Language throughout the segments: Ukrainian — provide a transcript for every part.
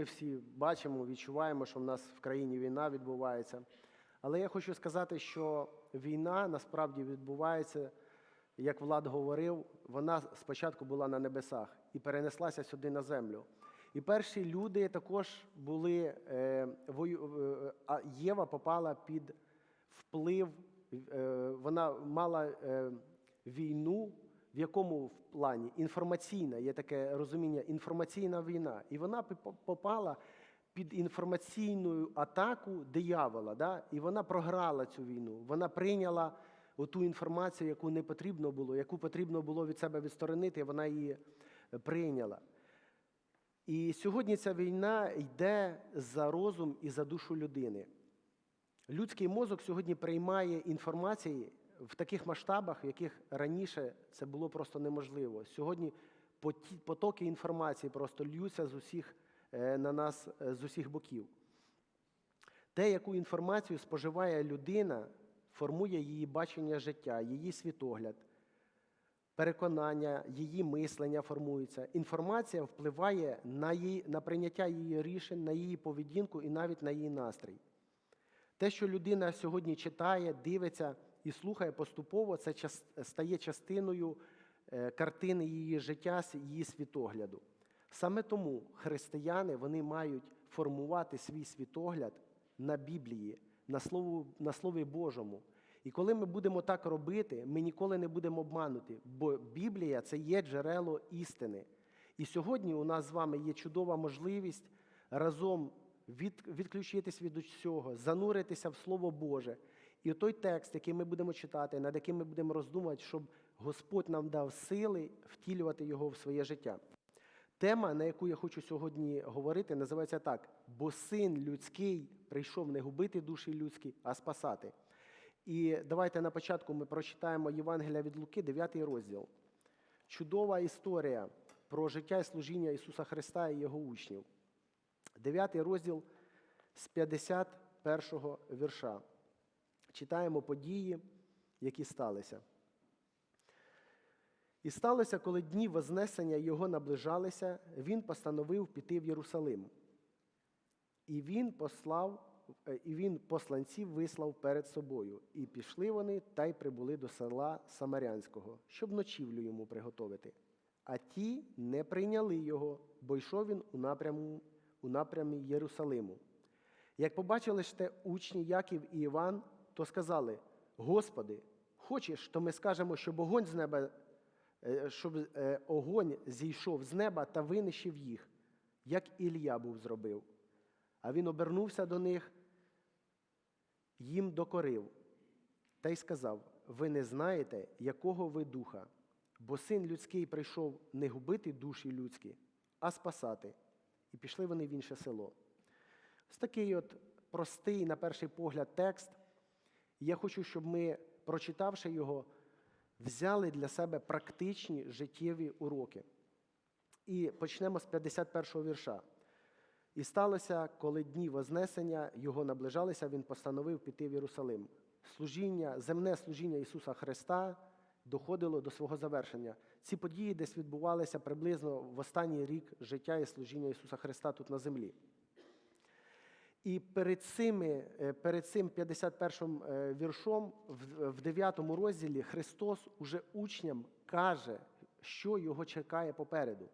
ми всі бачимо, відчуваємо, що в нас в країні війна відбувається. Але я хочу сказати, що війна насправді відбувається, як Влад говорив, вона спочатку була на небесах і перенеслася сюди на землю. І перші люди також були, е, вою- е, а Єва попала під вплив, е, вона мала війну, в якому в плані інформаційна, є таке розуміння, інформаційна війна. І вона попала під інформаційну атаку диявола, да? і вона програла цю війну. Вона прийняла ту інформацію, яку не потрібно було, яку потрібно було від себе відсторонити, вона її е, прийняла. І сьогодні ця війна йде за розум і за душу людини. Людський мозок сьогодні приймає інформації в таких масштабах, в яких раніше це було просто неможливо. Сьогодні потоки інформації просто льються з усіх е, на нас е, з усіх боків. Те, яку інформацію споживає людина, формує її бачення життя, її світогляд, переконання, її мислення формується. Інформація впливає на, її, на прийняття її рішень, на її поведінку і навіть на її настрій. Те, що людина сьогодні читає, дивиться і слухає поступово, це стає частиною е, картини її життя, її світогляду. Саме тому християни вони мають формувати свій світогляд на Біблії, на, Слову, на Слові Божому. І коли ми будемо так робити, ми ніколи не будемо обманути, бо Біблія це є джерело істини. І сьогодні у нас з вами є чудова можливість разом від, відключитись від усього, зануритися в Слово Боже. І той текст, який ми будемо читати, над яким ми будемо роздумувати, щоб Господь нам дав сили втілювати його в своє життя. Тема, на яку я хочу сьогодні говорити, називається так: бо син людський прийшов не губити душі людські, а спасати. І давайте на початку ми прочитаємо Євангелія від Луки, 9 розділ. Чудова історія про життя і служіння Ісуса Христа і Його учнів. 9 розділ з 51 вірша. Читаємо події, які сталися. І сталося, коли дні Вознесення Його наближалися, Він постановив піти в Єрусалим. І він послав, е, і він посланців вислав перед собою. І пішли вони та й прибули до села Самарянського, щоб ночівлю йому приготовити. А ті не прийняли його, бо йшов він у напряму, у напрямі Єрусалиму. Як побачили ж те учні Яків і Іван, то сказали: Господи, хочеш, то ми скажемо, щоб огонь з неба, е, щоб е, огонь зійшов з неба та винищив їх, як Ілля був зробив. А він обернувся до них, їм докорив, та й сказав: Ви не знаєте, якого ви духа, бо син людський прийшов не губити душі людські, а спасати. І пішли вони в інше село. Ось такий от простий, на перший погляд, текст. Я хочу, щоб ми, прочитавши його, взяли для себе практичні життєві уроки. І почнемо з 51-го вірша. І сталося, коли дні Вознесення його наближалися, він постановив піти в Єрусалим. Служіння, земне служіння Ісуса Христа доходило до свого завершення. Ці події десь відбувалися приблизно в останній рік життя і служіння Ісуса Христа тут на землі. І перед, цими, е, перед цим 51 е, віршом, в- в 9 розділі, Христос уже учням каже, що його чекає попереду.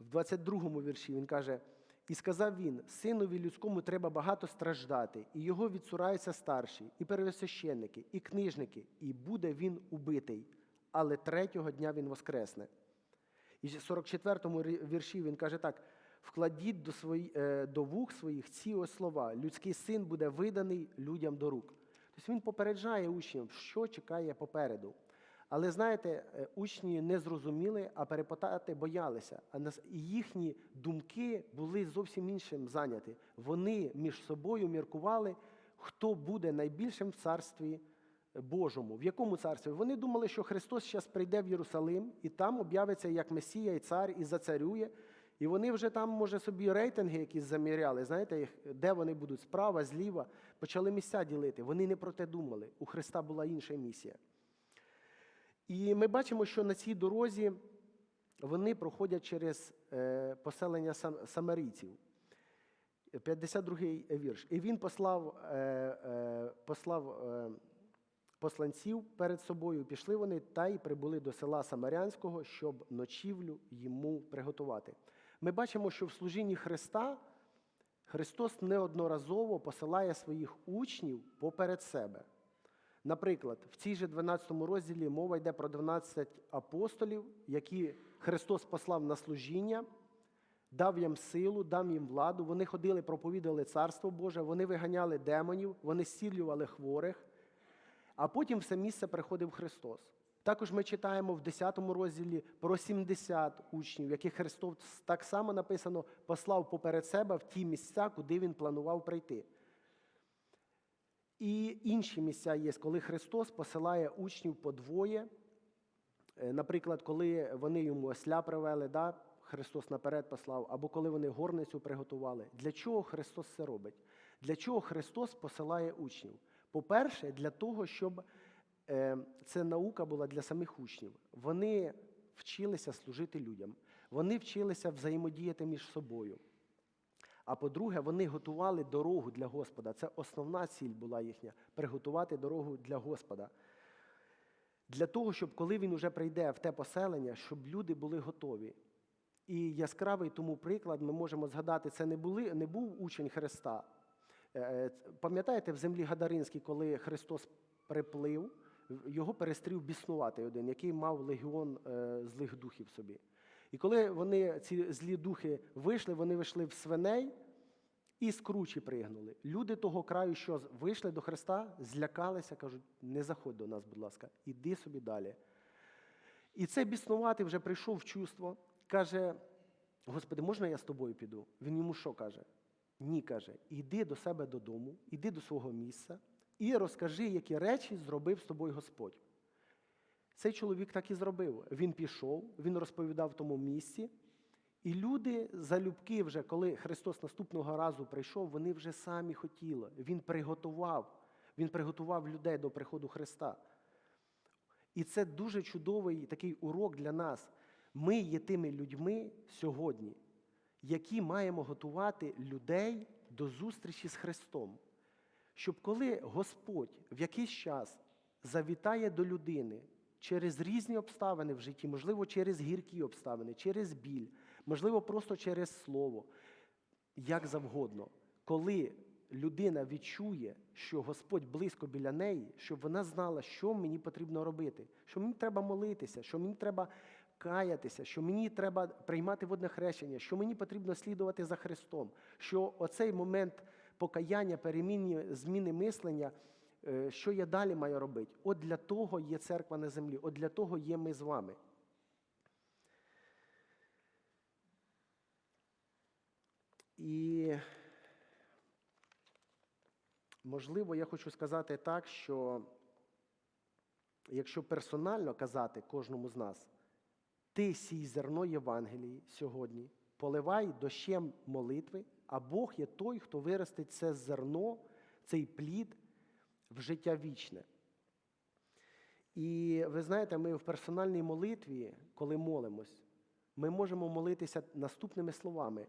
В 22 вірші він каже: І сказав він: Синові людському треба багато страждати, і його відсураються старші, і первосвященники, і книжники, і буде він убитий, але третього дня він воскресне. І в 44-му вірші він каже так: вкладіть до, свої, е, до вух своїх ці ось слова: людський син буде виданий людям до рук. Тобто він попереджає учнів, що чекає попереду. Але знаєте, е, учні не зрозуміли, а перепитати боялися. А нас- і їхні думки були зовсім іншим зайняті. Вони між собою міркували, хто буде найбільшим в царстві Божому. В якому царстві? Вони думали, що Христос зараз прийде в Єрусалим і там об'явиться як Месія і цар і зацарює. І вони вже там, може, собі рейтинги якісь заміряли, знаєте, де вони будуть справа, зліва, почали місця ділити. Вони не про те думали. У Христа була інша місія. І ми бачимо, що на цій дорозі вони проходять через е, поселення самарійців. 52-й вірш. І він послав, е, е, послав посланців перед собою, пішли вони та й прибули до села Самарянського, щоб ночівлю йому приготувати. Ми бачимо, що в служінні Христа Христос неодноразово посилає своїх учнів поперед себе. Наприклад, в цій же 12 розділі мова йде про 12 апостолів, які Христос послав на служіння, дав їм силу, дав їм владу. Вони ходили, проповідували Царство Боже, вони виганяли демонів, вони зцілювали хворих. А потім в це місце приходив Христос. Також ми читаємо в 10 розділі про 70 учнів, яких Христос так само написано послав поперед себе в ті місця, куди він планував прийти. І інші місця є, коли Христос посилає учнів по двоє. Е, Наприклад, коли вони йому осля привели, да, Христос наперед послав, або коли вони горницю приготували. Для чого Христос це робить? Для чого Христос посилає учнів? По-перше, для того, щоб це наука була для самих учнів. Вони вчилися служити людям, вони вчилися взаємодіяти між собою. А по-друге, вони готували дорогу для Господа. Це основна ціль була їхня приготувати дорогу для Господа. Для того, щоб коли він уже прийде в те поселення, щоб люди були готові. І яскравий тому приклад ми можемо згадати, це не, були, не був учень Христа. Е, е, Пам'ятаєте, в землі Гадаринській, коли Христос приплив, його перестрів біснуватий один, який мав легіон е, злих духів собі. І коли вони, ці злі духи вийшли, вони вийшли в свиней і з кручі пригнули. Люди того краю, що вийшли до Христа, злякалися, кажуть, не заходь до нас, будь ласка, іди собі далі. І цей біснуватий вже прийшов в чувство, каже: Господи, можна я з тобою піду? Він йому що каже? Ні, каже, іди до себе додому, іди до свого місця і розкажи, які речі зробив з тобою Господь. Цей чоловік так і зробив. Він пішов, він розповідав в тому місці. І люди залюбки вже, коли Христос наступного разу прийшов, вони вже самі хотіли. Він приготував, він приготував людей до приходу Христа. І це дуже чудовий такий урок для нас. Ми є тими людьми сьогодні, які маємо готувати людей до зустрічі з Христом. Щоб коли Господь в якийсь час завітає до людини через різні обставини в житті, можливо, через гіркі обставини, через біль, можливо, просто через слово, як завгодно, коли людина відчує, що Господь близько біля неї, щоб вона знала, що мені потрібно робити, що мені треба молитися, що мені треба каятися, що мені треба приймати водне хрещення, що мені потрібно слідувати за Христом, що оцей момент покаяння, перемінні, зміни мислення, е, що я далі маю робити. От для того є церква на землі, от для того є ми з вами. І можливо, я хочу сказати так, що якщо персонально казати кожному з нас, ти сій зерно Євангелії сьогодні, поливай дощем молитви, а Бог є той, хто виростить це зерно, цей плід в життя вічне. І ви знаєте, ми в персональній молитві, коли молимось, ми можемо молитися наступними словами.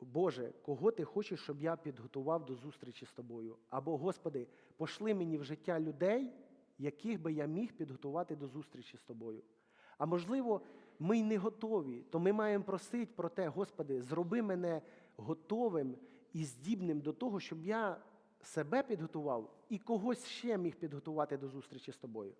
Боже, кого ти хочеш, щоб я підготував до зустрічі з тобою? Або, Господи, пошли мені в життя людей, яких би я міг підготувати до зустрічі з тобою. А можливо, ми й не готові, то ми маємо просити про те, Господи, зроби мене готовим і здібним до того, щоб я себе підготував і когось ще міг підготувати до зустрічі з тобою.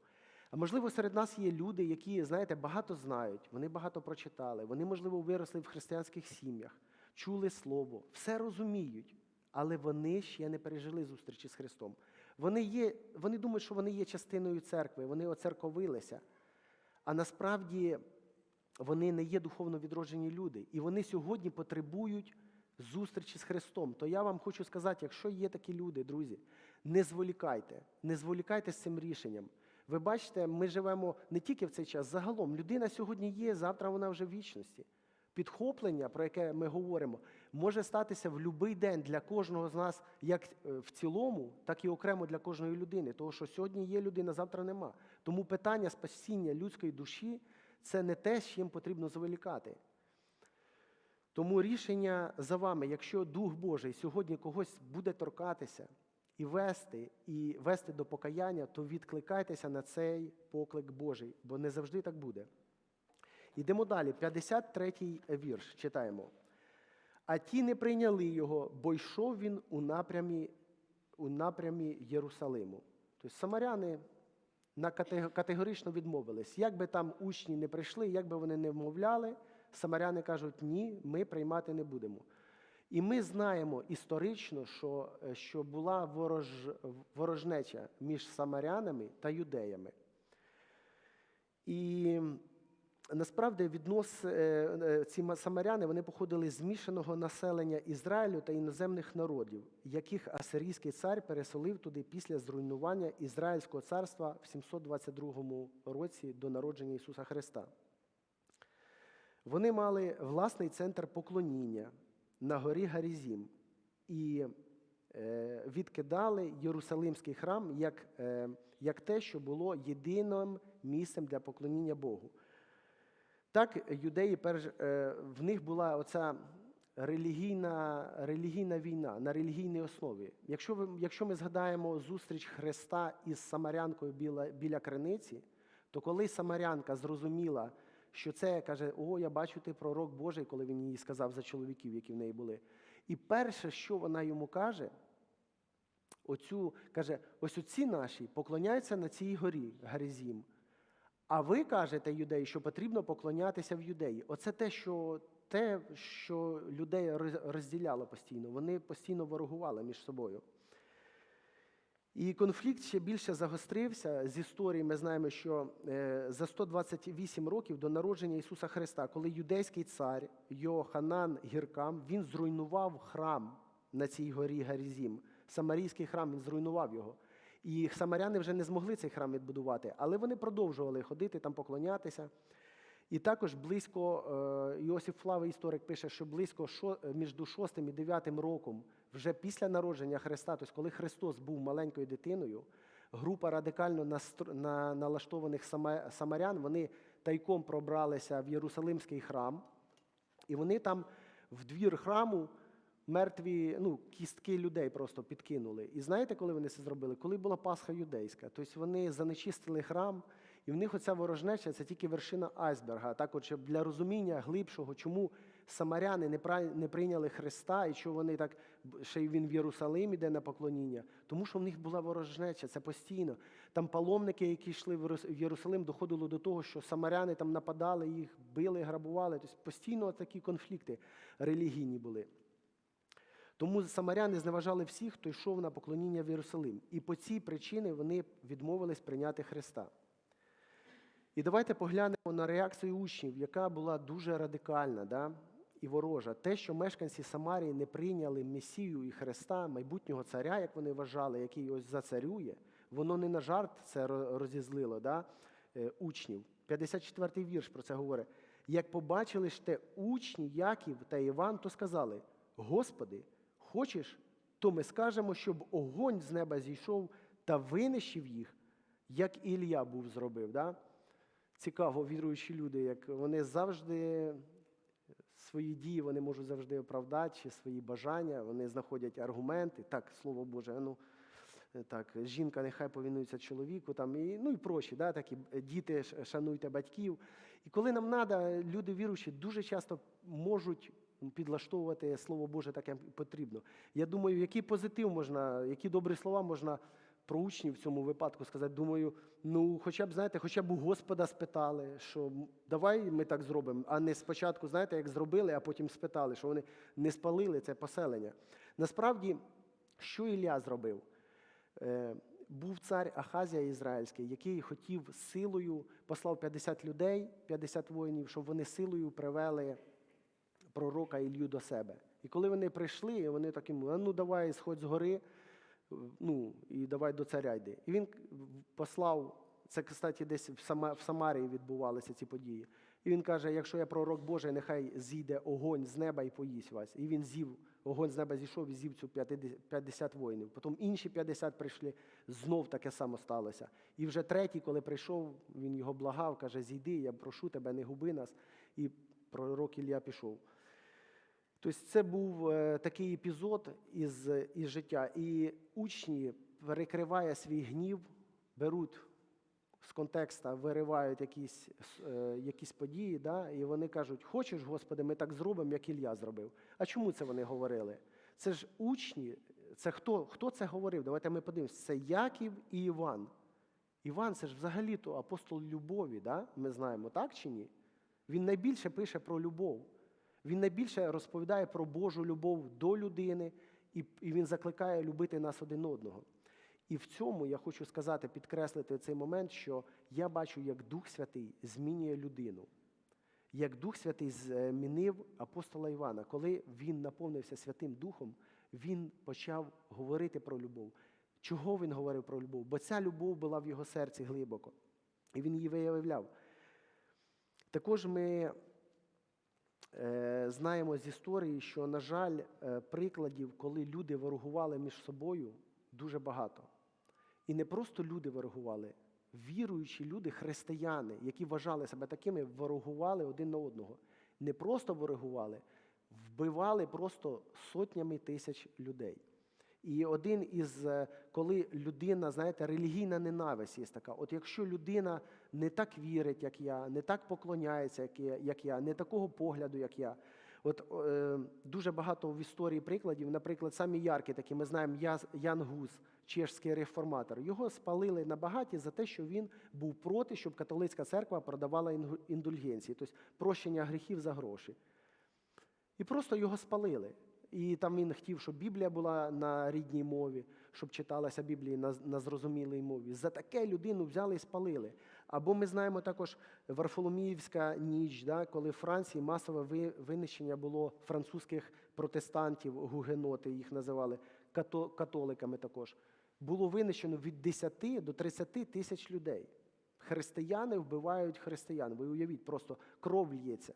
А можливо, серед нас є люди, які, знаєте, багато знають, вони багато прочитали, вони, можливо, виросли в християнських сім'ях, чули слово, все розуміють, але вони ще не пережили зустрічі з Христом. Вони, є, вони думають, що вони є частиною церкви, вони оцерковилися. А насправді вони не є духовно відроджені люди. І вони сьогодні потребують зустрічі з Христом. То я вам хочу сказати, якщо є такі люди, друзі, не зволікайте, не зволікайте з цим рішенням. Ви бачите, ми живемо не тільки в цей час, загалом людина сьогодні є, завтра вона вже в вічності. Підхоплення, про яке ми говоримо, може статися в будь-який день для кожного з нас, як е, в цілому, так і окремо для кожної людини. Тому що сьогодні є людина, завтра нема. Тому питання спасіння людської душі це не те, з чим потрібно зволікати. Тому рішення за вами, якщо Дух Божий сьогодні когось буде торкатися і вести, і вести до покаяння, то відкликайтеся на цей поклик Божий, бо не завжди так буде. Йдемо далі. 53-й вірш читаємо. А ті не прийняли його, бо йшов він у напрямі, у напрямі Єрусалиму. Тобто самаряни на категорично відмовились. Як би там учні не прийшли, як би вони не вмовляли, самаряни кажуть, ні, ми приймати не будемо. І ми знаємо історично, що, е, що була ворож, ворожнеча між самарянами та юдеями. І насправді віднос, е, е, ці самаряни вони походили з змішаного населення Ізраїлю та іноземних народів, яких асирійський цар переселив туди після зруйнування Ізраїльського царства в 722 році до народження Ісуса Христа. Вони мали власний центр поклоніння на горі Гарізім і е, відкидали Єрусалимський храм як, е, як те, що було єдиним місцем для поклоніння Богу. Так, юдеї е, в них була оця релігійна, релігійна війна на релігійній основі. Якщо, ви, якщо ми згадаємо зустріч Христа із Самарянкою біля, біля криниці, то коли Самарянка зрозуміла, що це каже: О, я бачу, ти пророк Божий, коли він їй сказав за чоловіків, які в неї були. І перше, що вона йому каже, оцю, каже: ось оці наші поклоняються на цій горі, Гаризім. А ви кажете, юдеї, що потрібно поклонятися в юдеї. Оце те, що, те, що людей розділяло постійно. Вони постійно ворогували між собою. І конфлікт ще більше загострився. З історії ми знаємо, що е, за 128 років до народження Ісуса Христа, коли юдейський цар Йоханан Гіркам, він зруйнував храм на цій горі Гарізім. Самарійський храм, він зруйнував його. І самаряни вже не змогли цей храм відбудувати, але вони продовжували ходити там, поклонятися. І також близько, е, Іосиф Флавий історик пише, що близько е, між 6 і 9 роком, вже після народження Христа, тобто коли Христос був маленькою дитиною, група радикально налаштованих самарян, вони тайком пробралися в Єрусалимський храм, і вони там в двір храму мертві ну, кістки людей просто підкинули. І знаєте, коли вони це зробили? Коли була Пасха юдейська. Тобто вони занечистили храм, і в них оця ворожнеча це тільки вершина айсберга. Так, от, для розуміння глибшого, чому самаряни не прийняли Христа, і що вони так ще й він в Єрусалим іде на поклоніння, тому що в них була ворожнеча, це постійно. Там паломники, які йшли в Єрусалим, доходило до того, що самаряни там нападали їх, били, грабували. Тобто постійно такі конфлікти релігійні були. Тому самаряни зневажали всіх, хто йшов на поклоніння в Єрусалим. І по цій причині вони відмовились прийняти Христа. І давайте поглянемо на реакцію учнів, яка була дуже радикальна да? І ворожа. Те, що мешканці Самарії не прийняли Месію і Христа, майбутнього царя, як вони вважали, який ось зацарює, воно не на жарт це розізлило да? е, учнів. 54-й вірш про це говорить. Як побачили ж те учні Яків та Іван, то сказали: Господи, хочеш, то ми скажемо, щоб огонь з неба зійшов та винищив їх, як Ілля був зробив. Да? Цікаво, віруючі люди, як вони завжди свої дії вони можуть завжди оправдати, чи свої бажання, вони знаходять аргументи. Так, слово Боже, ну е, так, жінка нехай повінується чоловіку, там, і, ну і прочі, да, такі е, діти шануйте батьків. І коли нам треба, люди віруючі дуже часто можуть підлаштовувати Слово Боже так, як потрібно. Я думаю, який позитив можна, які добрі слова можна про учнів в цьому випадку сказати. Думаю, ну хоча б, знаєте, хоча б у Господа спитали, що давай ми так зробимо, а не спочатку, знаєте, як зробили, а потім спитали, що вони не спалили це поселення. Насправді, що Ілля зробив? Е, був цар Ахазія Ізраїльський, який хотів силою, послав 50 людей, 50 воїнів, щоб вони силою привели пророка Ілью до себе. І коли вони прийшли, вони так йому, а ну давай сходь з гори, ну і давай до царя йди. І він послав, це, кстати, десь в, Самарії відбувалися ці події. І він каже: якщо я пророк Божий, нехай зійде огонь з неба і поїсть вас. І він з'їв, огонь з неба зійшов і з'їв цю 50 50 воїнів. Потім інші 50 прийшли, знов таке само сталося. І вже третій, коли прийшов, він його благав, каже: Зійди, я прошу тебе, не губи нас. І пророк Ілля пішов. Тобто це був е, такий епізод із, із життя. І учні, перекриває свій гнів, беруть з контекста, виривають якісь, е, якісь події, да, і вони кажуть: Хочеш, Господи, ми так зробимо, як Ілля зробив. А чому це вони говорили? Це ж учні, це хто, хто це говорив? Давайте ми подивимося. Це Яків і Іван. Іван це ж взагалі-то апостол любові, да? ми знаємо, так чи ні? Він найбільше пише про любов. Він найбільше розповідає про Божу любов до людини, і, він закликає любити нас один одного. І в цьому я хочу сказати, підкреслити цей момент, що я бачу, як Дух Святий змінює людину. Як Дух Святий змінив апостола Івана, коли він наповнився Святим Духом, він почав говорити про любов. Чого він говорив про любов? Бо ця любов була в його серці глибоко, і він її виявляв. Також ми е, знаємо з історії, що, на жаль, е, прикладів, коли люди ворогували між собою, дуже багато. І не просто люди ворогували, віруючі люди, християни, які вважали себе такими, ворогували один на одного. Не просто ворогували, вбивали просто сотнями тисяч людей. І один із, е, коли людина, знаєте, релігійна ненависть є така. От якщо людина не так вірить, як я, не так поклоняється, як я, я не такого погляду, як я. От е, дуже багато в історії прикладів, наприклад, самі яркі такі, ми знаємо Яз- Ян Гус, чешський реформатор. Його спалили на багаті за те, що він був проти, щоб католицька церква продавала індульгенції, тобто прощення гріхів за гроші. І просто його спалили. І там він хотів, щоб Біблія була на рідній мові, щоб читалася Біблія на, на зрозумілій мові. За таке людину взяли і спалили. Або ми знаємо також Варфоломіївська ніч, да, коли в Франції масове ви- винищення було французьких протестантів, гугеноти їх називали, като, католиками також. Було винищено від 10 до 30 тисяч людей. Християни вбивають християн. Ви уявіть, просто кров лється.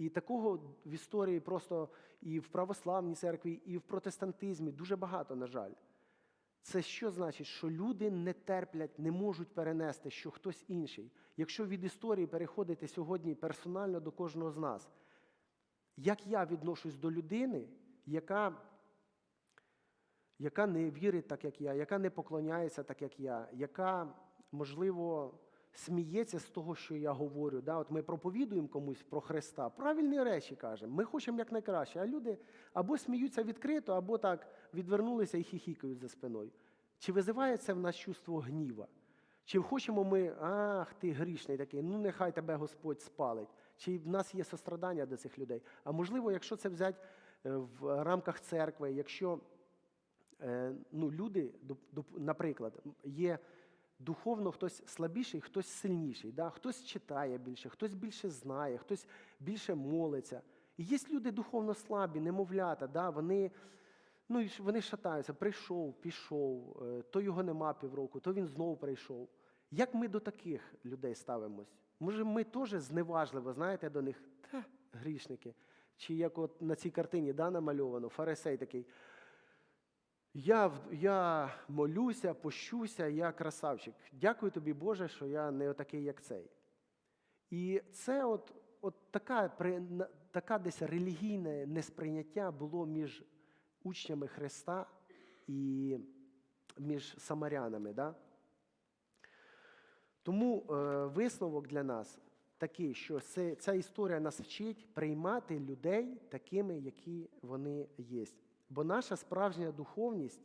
І такого в історії просто і в православній церкві, і в протестантизмі дуже багато, на жаль. Це що значить? Що люди не терплять, не можуть перенести, що хтось інший. Якщо від історії переходити сьогодні персонально до кожного з нас, як я відношусь до людини, яка, яка не вірить так, як я, яка не поклоняється так, як я, яка, можливо, сміється з того, що я говорю. Да? От ми проповідуємо комусь про Христа, правильні речі кажемо. Ми хочемо якнайкраще, а люди або сміються відкрито, або так відвернулися і хіхікають за спиною. Чи визиває це в нас чувство гніва? Чи хочемо ми, ах, ти грішний такий, ну нехай тебе Господь спалить. Чи в нас є сострадання до цих людей? А можливо, якщо це взяти е, в рамках церкви, якщо е, ну, люди, наприклад, є духовно хтось слабіший, хтось сильніший, да? хтось читає більше, хтось більше знає, хтось більше молиться. І є люди духовно слабі, немовлята, да? вони, ну, вони шатаються, прийшов, пішов, е, то його нема півроку, то він знову прийшов. Як ми до таких людей ставимось? Може, ми теж зневажливо, знаєте, до них, та, грішники. Чи як от на цій картині да, намальовано, фарисей такий. Я, я молюся, пощуся, я красавчик. Дякую тобі, Боже, що я не такий, як цей. І це от, от така, така десь релігійне несприйняття було між учнями Христа і між самарянами. Да? Тому е, висновок для нас такий, що це, ця історія нас вчить приймати людей такими, які вони є. Бо наша справжня духовність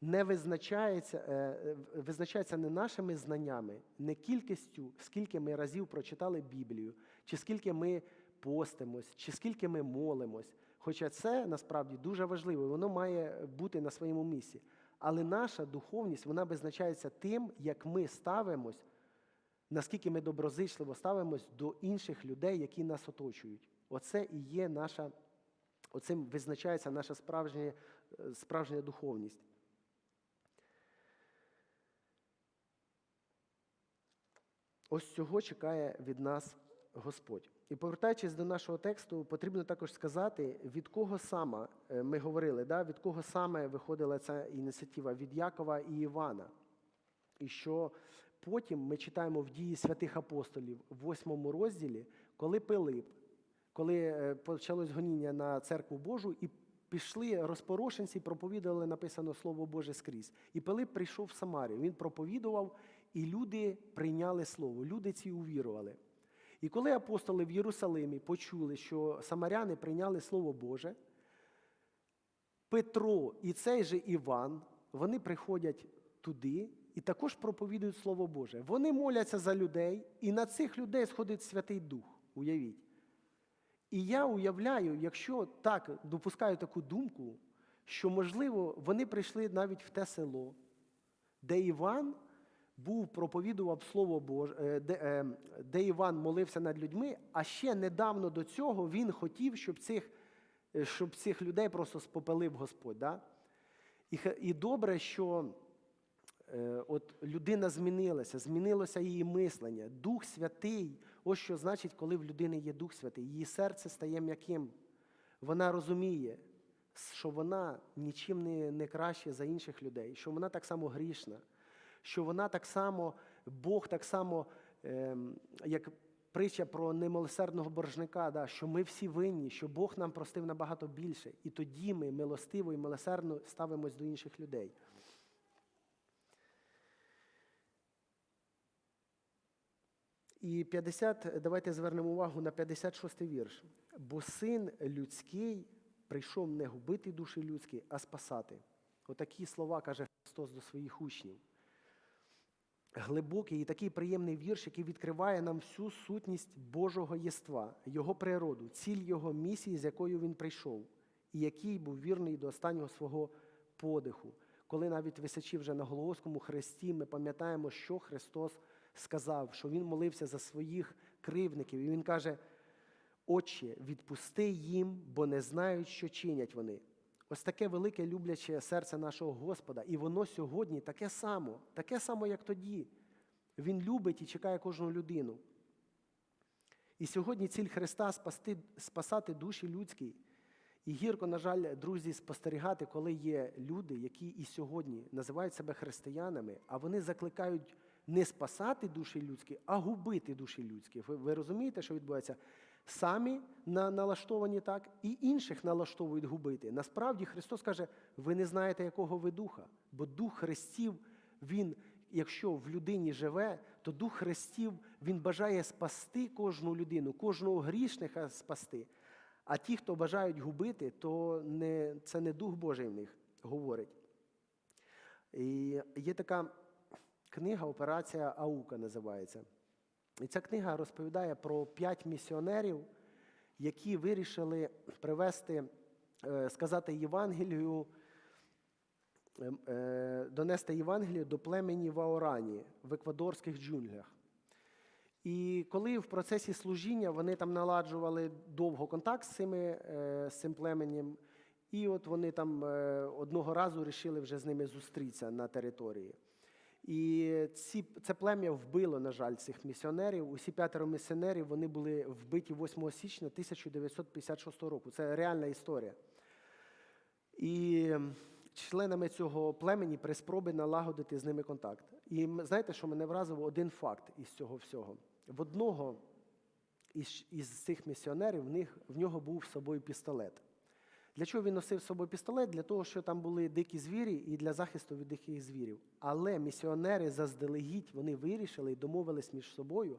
не визначається, е, визначається не нашими знаннями, не кількістю, скільки ми разів прочитали Біблію, чи скільки ми постимось, чи скільки ми молимось. Хоча це насправді дуже важливо, воно має бути на своєму місці. Але наша духовність вона визначається тим, як ми ставимось, наскільки ми доброзичливо ставимось до інших людей, які нас оточують. Оце і є наша, оцим визначається наша справжня, е, справжня духовність. Ось цього чекає від нас Господь. І повертаючись до нашого тексту, потрібно також сказати, від кого саме е, ми говорили, да, від кого саме виходила ця ініціатива від Якова і Івана. І що потім ми читаємо в дії святих апостолів в восьмому розділі, коли Пилип, коли е, почалось гоніння на церкву Божу, і пішли розпорошенці, проповідували написано Слово Боже скрізь. І Пилип прийшов в Самарію. Він проповідував, і люди прийняли слово. Люди ці увірували. І коли апостоли в Єрусалимі почули, що самаряни прийняли Слово Боже, Петро і цей же Іван, вони приходять туди і також проповідують Слово Боже. Вони моляться за людей, і на цих людей сходить Святий Дух. Уявіть. І я уявляю, якщо так допускаю таку думку, що, можливо, вони прийшли навіть в те село, де Іван був проповідував Слово Боже, е, де, е, де Іван молився над людьми, а ще недавно до цього він хотів, щоб цих, е, щоб цих людей просто спопелив Господь. Да? І, і добре, що е, от людина змінилася, змінилося її мислення. Дух Святий, ось що значить, коли в людини є Дух Святий. Її серце стає м'яким. Вона розуміє, що вона нічим не, не краще за інших людей, що вона так само грішна, що вона так само, Бог так само, ем, як притча про немилосердного боржника, да, що ми всі винні, що Бог нам простив набагато більше. І тоді ми милостиво і милосердно ставимось до інших людей. І 50, давайте звернемо увагу на 56 вірш. Бо син людський прийшов не губити душі людські, а спасати. Отакі слова каже Христос до своїх учнів. Глибокий і такий приємний вірш, який відкриває нам всю сутність Божого єства, Його природу, ціль Його місії, з якою він прийшов, і який був вірний до останнього свого подиху. Коли навіть висячи вже на Голгофському хресті, ми пам'ятаємо, що Христос сказав, що Він молився за своїх кривників. І Він каже: Отче, відпусти їм, бо не знають, що чинять вони. Ось таке велике любляче серце нашого Господа. І воно сьогодні таке само, таке само, як тоді. Він любить і чекає кожну людину. І сьогодні ціль Христа спасти, спасати душі людські. І гірко, на жаль, друзі, спостерігати, коли є люди, які і сьогодні називають себе християнами, а вони закликають не спасати душі людські, а губити душі людські. Ви, ви розумієте, що відбувається? Самі на, налаштовані так, і інших налаштовують губити. Насправді Христос каже, ви не знаєте, якого ви духа, бо дух Христів, він, якщо в людині живе, то дух Христів, він бажає спасти кожну людину, кожного грішника спасти. А ті, хто бажають губити, то не, це не Дух Божий в них говорить. І є така книга Операція Аука називається. І ця книга розповідає про п'ять місіонерів, які вирішили привести, е, сказати Євангелію, е, е, донести Євангелію до племені Ваорані в еквадорських джунглях. І коли в процесі служіння вони там наладжували довго контакт з, цими, з цим племенем, і от вони там одного разу вирішили вже з ними зустрітися на території. І ці, це плем'я вбило, на жаль, цих місіонерів. Усі п'ятеро місіонерів вони були вбиті 8 січня 1956 року. Це реальна історія. І членами цього племені при спробі налагодити з ними контакт. І знаєте, що мене вразив один факт із цього всього. В одного із, із цих місіонерів в, них, в нього був з собою пістолет. Для чого він носив з собою пістолет? Для того, що там були дикі звірі і для захисту від диких звірів. Але місіонери заздалегідь вони вирішили і домовились між собою,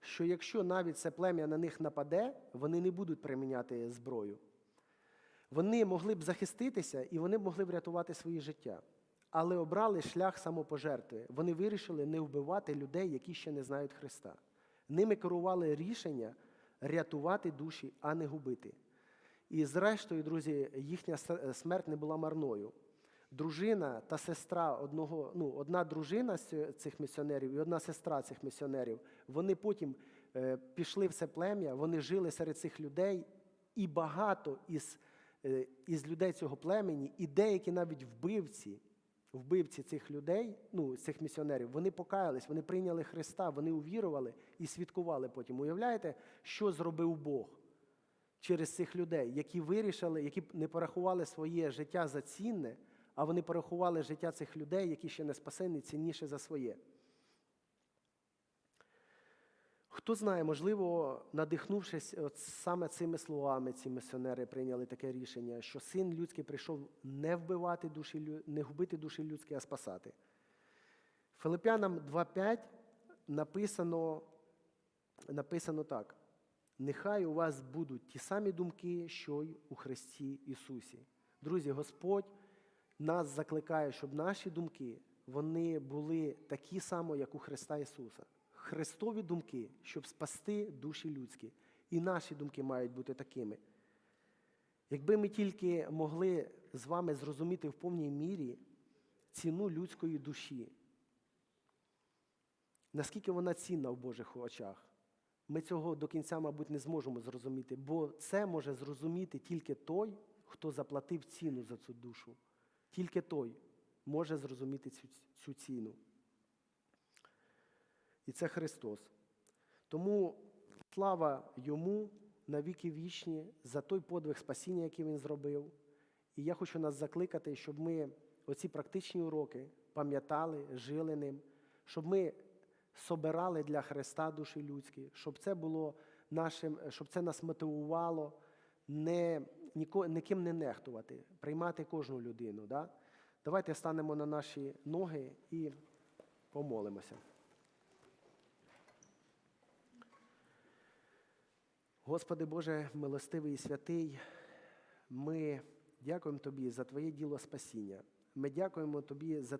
що якщо навіть це плем'я на них нападе, вони не будуть приміняти зброю. Вони могли б захиститися і вони б могли врятувати свої життя. Але обрали шлях самопожертви. Вони вирішили не вбивати людей, які ще не знають Христа. Ними керували рішення рятувати душі, а не губити. І зрештою, друзі, їхня смерть не була марною. Дружина та сестра одного, ну, одна дружина цих місіонерів і одна сестра цих місіонерів, вони потім е, пішли в це плем'я, вони жили серед цих людей, і багато із, е, із людей цього племені, і деякі навіть вбивці, вбивці цих людей, ну, цих місіонерів, вони покаялись, вони прийняли Христа, вони увірували і свідкували потім. Уявляєте, що зробив Бог? Через цих людей, які вирішили, які не порахували своє життя за цінне, а вони порахували життя цих людей, які ще не спасені, цінніше за своє. Хто знає, можливо, надихнувшись от саме цими словами, ці місіонери прийняли таке рішення, що син людський прийшов не вбивати душі, не губити душі людські, а спасати. Филип'янам 2.5 написано, написано так: нехай у вас будуть ті самі думки, що й у Христі Ісусі. Друзі, Господь нас закликає, щоб наші думки вони були такі само, як у Христа Ісуса. Христові думки, щоб спасти душі людські. І наші думки мають бути такими. Якби ми тільки могли з вами зрозуміти в повній мірі ціну людської душі, наскільки вона цінна в Божих очах, ми цього до кінця, мабуть, не зможемо зрозуміти, бо це може зрозуміти тільки той, хто заплатив ціну за цю душу. Тільки той може зрозуміти цю, цю ціну. І це Христос. Тому слава йому на віки вічні за той подвиг спасіння, який він зробив. І я хочу нас закликати, щоб ми оці практичні уроки пам'ятали, жили ним, щоб ми собирали для Христа душі людські, щоб це було нашим, щоб це нас мотивувало не, ніко, ніким не нехтувати, приймати кожну людину. Да? Давайте станемо на наші ноги і помолимося. Господи Боже, милостивий і святий, ми дякуємо Тобі за Твоє діло спасіння. Ми дякуємо Тобі за